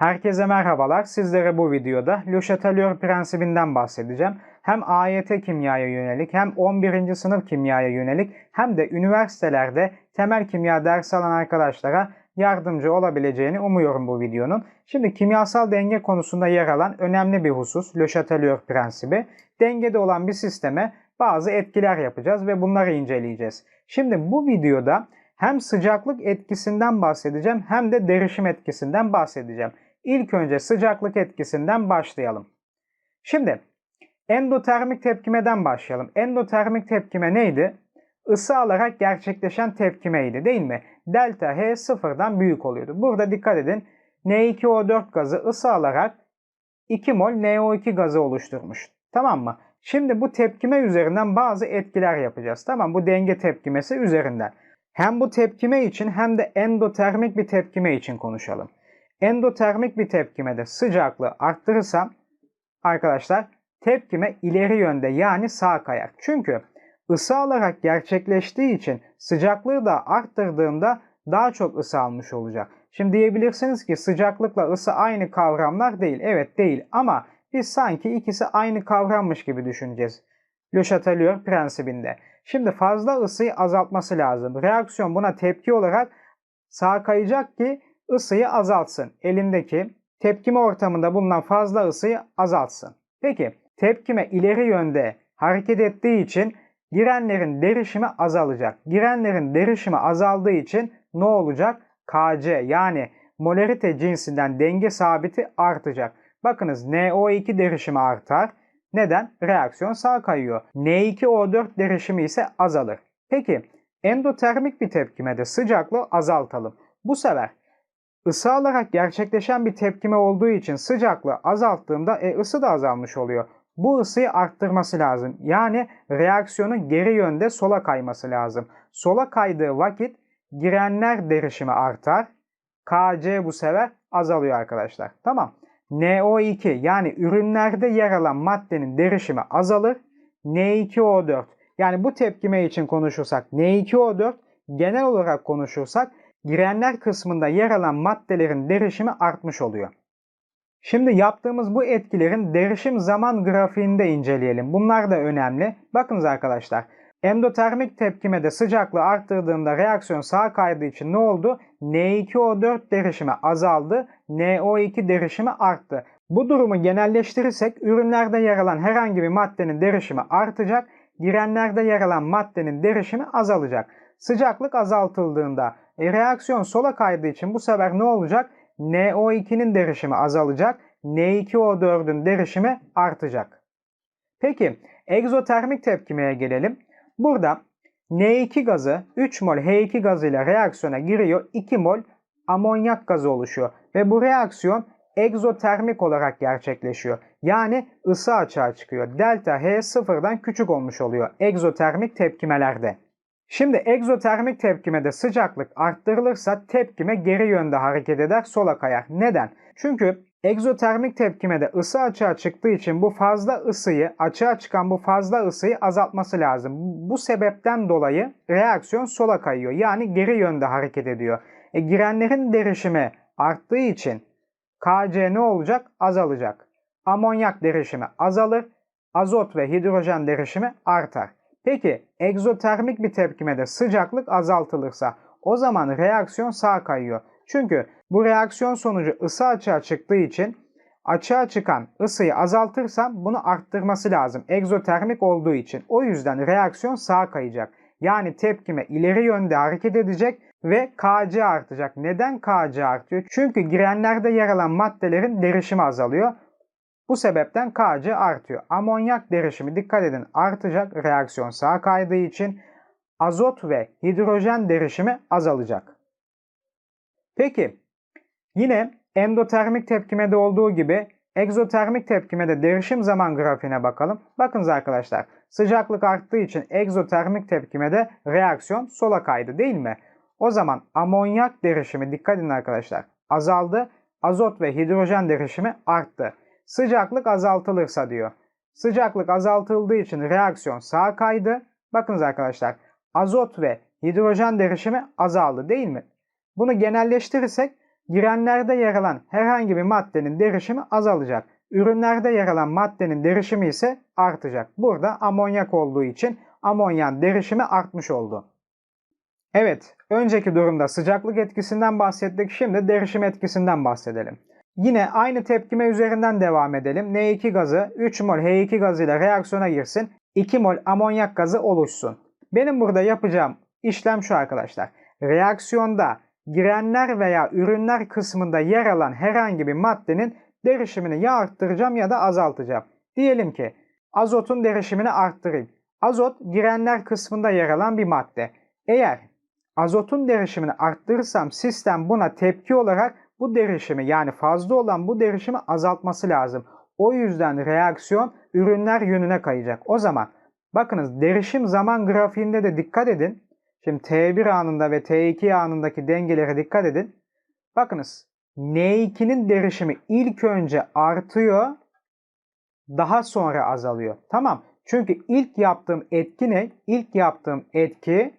Herkese merhabalar. Sizlere bu videoda Le Chatelier prensibinden bahsedeceğim. Hem AYT kimyaya yönelik hem 11. sınıf kimyaya yönelik hem de üniversitelerde temel kimya dersi alan arkadaşlara yardımcı olabileceğini umuyorum bu videonun. Şimdi kimyasal denge konusunda yer alan önemli bir husus Le Chatelier prensibi. Dengede olan bir sisteme bazı etkiler yapacağız ve bunları inceleyeceğiz. Şimdi bu videoda hem sıcaklık etkisinden bahsedeceğim hem de derişim etkisinden bahsedeceğim. İlk önce sıcaklık etkisinden başlayalım. Şimdi endotermik tepkimeden başlayalım. Endotermik tepkime neydi? Isı alarak gerçekleşen tepkimeydi değil mi? Delta H sıfırdan büyük oluyordu. Burada dikkat edin. N2O4 gazı ısı alarak 2 mol NO2 gazı oluşturmuş. Tamam mı? Şimdi bu tepkime üzerinden bazı etkiler yapacağız. Tamam bu denge tepkimesi üzerinden. Hem bu tepkime için hem de endotermik bir tepkime için konuşalım. Endotermik bir tepkimede sıcaklığı arttırırsam arkadaşlar tepkime ileri yönde yani sağ kayar. Çünkü ısı alarak gerçekleştiği için sıcaklığı da arttırdığımda daha çok ısı almış olacak. Şimdi diyebilirsiniz ki sıcaklıkla ısı aynı kavramlar değil. Evet değil ama biz sanki ikisi aynı kavrammış gibi düşüneceğiz. Le Chatelier prensibinde. Şimdi fazla ısıyı azaltması lazım. Reaksiyon buna tepki olarak sağa kayacak ki ısıyı azaltsın. Elindeki tepkime ortamında bulunan fazla ısıyı azaltsın. Peki tepkime ileri yönde hareket ettiği için girenlerin derişimi azalacak. Girenlerin derişimi azaldığı için ne olacak? Kc yani molarite cinsinden denge sabiti artacak. Bakınız NO2 derişimi artar. Neden? Reaksiyon sağa kayıyor. N2O4 derişimi ise azalır. Peki endotermik bir tepkimede sıcaklığı azaltalım. Bu sefer ısı alarak gerçekleşen bir tepkime olduğu için sıcaklığı azalttığımda e, ısı da azalmış oluyor. Bu ısıyı arttırması lazım. Yani reaksiyonun geri yönde sola kayması lazım. Sola kaydığı vakit girenler derişimi artar. Kc bu sefer azalıyor arkadaşlar. Tamam. NO2 yani ürünlerde yer alan maddenin derişimi azalır. N2O4 yani bu tepkime için konuşursak N2O4 genel olarak konuşursak girenler kısmında yer alan maddelerin derişimi artmış oluyor. Şimdi yaptığımız bu etkilerin derişim zaman grafiğinde inceleyelim. Bunlar da önemli. Bakınız arkadaşlar. Endotermik tepkimede sıcaklığı arttırdığımda reaksiyon sağa kaydığı için ne oldu? N2O4 derişimi azaldı, NO2 derişimi arttı. Bu durumu genelleştirirsek ürünlerde yer alan herhangi bir maddenin derişimi artacak, girenlerde yer alan maddenin derişimi azalacak. Sıcaklık azaltıldığında e, reaksiyon sola kaydığı için bu sefer ne olacak? NO2'nin derişimi azalacak, N2O4'ün derişimi artacak. Peki egzotermik tepkimeye gelelim. Burada N2 gazı 3 mol H2 gazı ile reaksiyona giriyor. 2 mol amonyak gazı oluşuyor. Ve bu reaksiyon egzotermik olarak gerçekleşiyor. Yani ısı açığa çıkıyor. Delta H sıfırdan küçük olmuş oluyor egzotermik tepkimelerde. Şimdi egzotermik tepkimede sıcaklık arttırılırsa tepkime geri yönde hareket eder, sola kayar. Neden? Çünkü egzotermik tepkimede ısı açığa çıktığı için bu fazla ısıyı, açığa çıkan bu fazla ısıyı azaltması lazım. Bu sebepten dolayı reaksiyon sola kayıyor. Yani geri yönde hareket ediyor. E, girenlerin derişimi arttığı için Kc ne olacak? Azalacak. Amonyak derişimi azalır. Azot ve hidrojen derişimi artar. Peki egzotermik bir tepkimede sıcaklık azaltılırsa o zaman reaksiyon sağa kayıyor. Çünkü bu reaksiyon sonucu ısı açığa çıktığı için açığa çıkan ısıyı azaltırsam bunu arttırması lazım. Egzotermik olduğu için. O yüzden reaksiyon sağa kayacak. Yani tepkime ileri yönde hareket edecek ve Kc artacak. Neden Kc artıyor? Çünkü girenlerde yer alan maddelerin derişimi azalıyor. Bu sebepten Kc artıyor. Amonyak derişimi dikkat edin artacak reaksiyon sağa kaydığı için azot ve hidrojen derişimi azalacak. Peki yine endotermik tepkimede olduğu gibi egzotermik tepkimede derişim zaman grafiğine bakalım. Bakınız arkadaşlar sıcaklık arttığı için egzotermik tepkimede reaksiyon sola kaydı değil mi? O zaman amonyak derişimi dikkat edin arkadaşlar azaldı. Azot ve hidrojen derişimi arttı. Sıcaklık azaltılırsa diyor. Sıcaklık azaltıldığı için reaksiyon sağa kaydı. Bakınız arkadaşlar azot ve hidrojen derişimi azaldı değil mi? Bunu genelleştirirsek girenlerde yer alan herhangi bir maddenin derişimi azalacak. Ürünlerde yer alan maddenin derişimi ise artacak. Burada amonyak olduğu için amonyan derişimi artmış oldu. Evet, önceki durumda sıcaklık etkisinden bahsettik. Şimdi derişim etkisinden bahsedelim. Yine aynı tepkime üzerinden devam edelim. N2 gazı 3 mol H2 gazı ile reaksiyona girsin. 2 mol amonyak gazı oluşsun. Benim burada yapacağım işlem şu arkadaşlar. Reaksiyonda girenler veya ürünler kısmında yer alan herhangi bir maddenin derişimini ya arttıracağım ya da azaltacağım. Diyelim ki azotun derişimini arttırayım. Azot girenler kısmında yer alan bir madde. Eğer azotun derişimini arttırırsam sistem buna tepki olarak bu derişimi yani fazla olan bu derişimi azaltması lazım. O yüzden reaksiyon ürünler yönüne kayacak. O zaman bakınız derişim zaman grafiğinde de dikkat edin. Şimdi T1 anında ve T2 anındaki dengelere dikkat edin. Bakınız N2'nin derişimi ilk önce artıyor, daha sonra azalıyor. Tamam. Çünkü ilk yaptığım etki ne? İlk yaptığım etki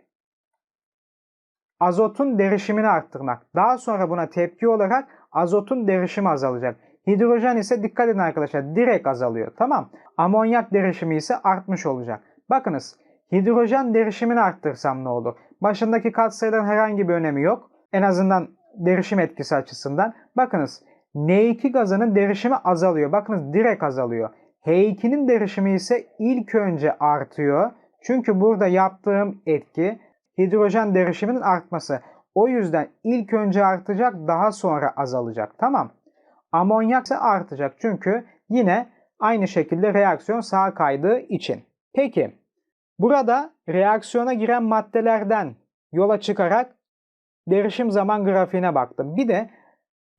azotun derişimini arttırmak. Daha sonra buna tepki olarak azotun derişimi azalacak. Hidrojen ise dikkat edin arkadaşlar direkt azalıyor. Tamam. Amonyak derişimi ise artmış olacak. Bakınız hidrojen derişimini arttırsam ne olur? Başındaki katsayıların herhangi bir önemi yok. En azından derişim etkisi açısından. Bakınız N2 gazının derişimi azalıyor. Bakınız direkt azalıyor. H2'nin derişimi ise ilk önce artıyor. Çünkü burada yaptığım etki hidrojen derişiminin artması. O yüzden ilk önce artacak daha sonra azalacak. Tamam. Amonyak ise artacak. Çünkü yine aynı şekilde reaksiyon sağa kaydığı için. Peki burada reaksiyona giren maddelerden yola çıkarak derişim zaman grafiğine baktım. Bir de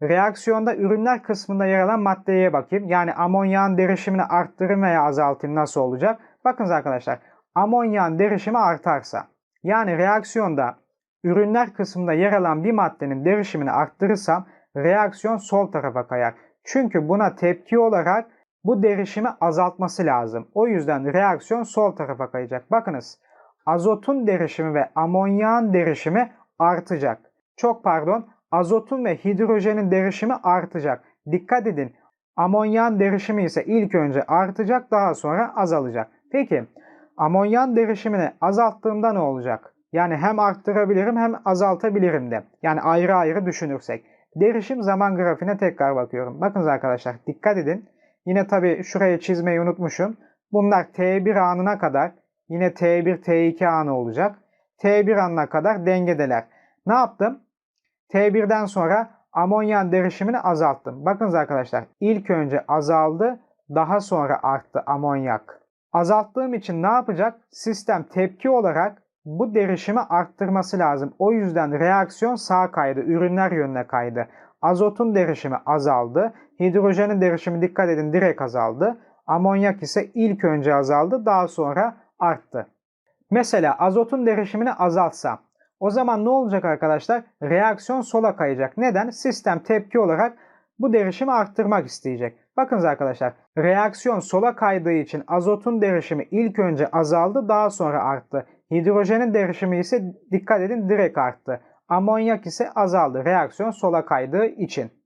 reaksiyonda ürünler kısmında yer alan maddeye bakayım. Yani amonyağın derişimini arttırayım veya azaltayım nasıl olacak? Bakınız arkadaşlar amonyağın derişimi artarsa yani reaksiyonda ürünler kısmında yer alan bir maddenin derişimini arttırırsam reaksiyon sol tarafa kayar. Çünkü buna tepki olarak bu derişimi azaltması lazım. O yüzden reaksiyon sol tarafa kayacak. Bakınız azotun derişimi ve amonyağın derişimi artacak. Çok pardon azotun ve hidrojenin derişimi artacak. Dikkat edin amonyağın derişimi ise ilk önce artacak daha sonra azalacak. Peki amonyan derişimini azalttığımda ne olacak? Yani hem arttırabilirim hem azaltabilirim de. Yani ayrı ayrı düşünürsek. Derişim zaman grafiğine tekrar bakıyorum. Bakınız arkadaşlar dikkat edin. Yine tabi şuraya çizmeyi unutmuşum. Bunlar T1 anına kadar yine T1 T2 anı olacak. T1 anına kadar dengedeler. Ne yaptım? T1'den sonra amonyan derişimini azalttım. Bakınız arkadaşlar ilk önce azaldı daha sonra arttı amonyak. Azalttığım için ne yapacak? Sistem tepki olarak bu derişimi arttırması lazım. O yüzden reaksiyon sağa kaydı, ürünler yönüne kaydı. Azotun derişimi azaldı. Hidrojenin derişimi dikkat edin direkt azaldı. Amonyak ise ilk önce azaldı, daha sonra arttı. Mesela azotun derişimini azaltsam o zaman ne olacak arkadaşlar? Reaksiyon sola kayacak. Neden? Sistem tepki olarak bu derişimi arttırmak isteyecek. Bakınız arkadaşlar reaksiyon sola kaydığı için azotun derişimi ilk önce azaldı daha sonra arttı. Hidrojenin derişimi ise dikkat edin direkt arttı. Amonyak ise azaldı reaksiyon sola kaydığı için.